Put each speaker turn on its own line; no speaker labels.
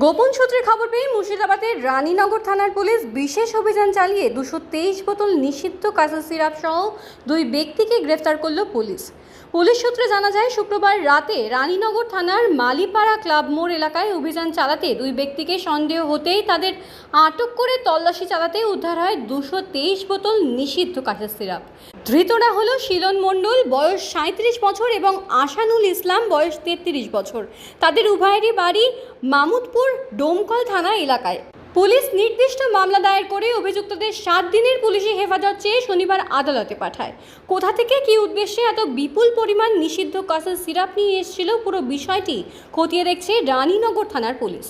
গোপন সূত্রে খবর পেয়ে মুর্শিদাবাদের রানীনগর থানার পুলিশ বিশেষ অভিযান চালিয়ে দুশো তেইশ বোতল নিষিদ্ধ কাঁচা সিরাপ সহ দুই ব্যক্তিকে গ্রেফতার করল পুলিশ। পুলিশ সূত্রে জানা যায়, শুক্রবার রাতে রানীনগর থানার মালিপাড়া ক্লাব মোড় এলাকায় অভিযান চালাতে দুই ব্যক্তিকে সন্দেহ হতেই তাদের আটক করে তল্লাশি চালাতে উদ্ধার হয় দুশো তেইশ বোতল নিষিদ্ধ কাঁচা সিরাপ। ধৃতরা হলো শিলন মণ্ডল, বয়স সাঁত্রিশ বছর এবং আশানুল ইসলাম, বয়স তেত্রিশ বছর। তাদের উভয়েরই বাড়ি মামুদপুর ডোমকল থানা এলাকায়। পুলিশ নির্দিষ্ট মামলা দায়ের করে অভিযুক্তদের সাত দিনের পুলিশি হেফাজত চেয়ে শনিবার আদালতে পাঠায়। কোথা থেকে কি উদ্দেশ্যে এত বিপুল পরিমাণ নিষিদ্ধ কাসের সিরাপ নিয়ে এসেছিল পুরো বিষয়টি খতিয়ে দেখছে রানীনগর থানার পুলিশ।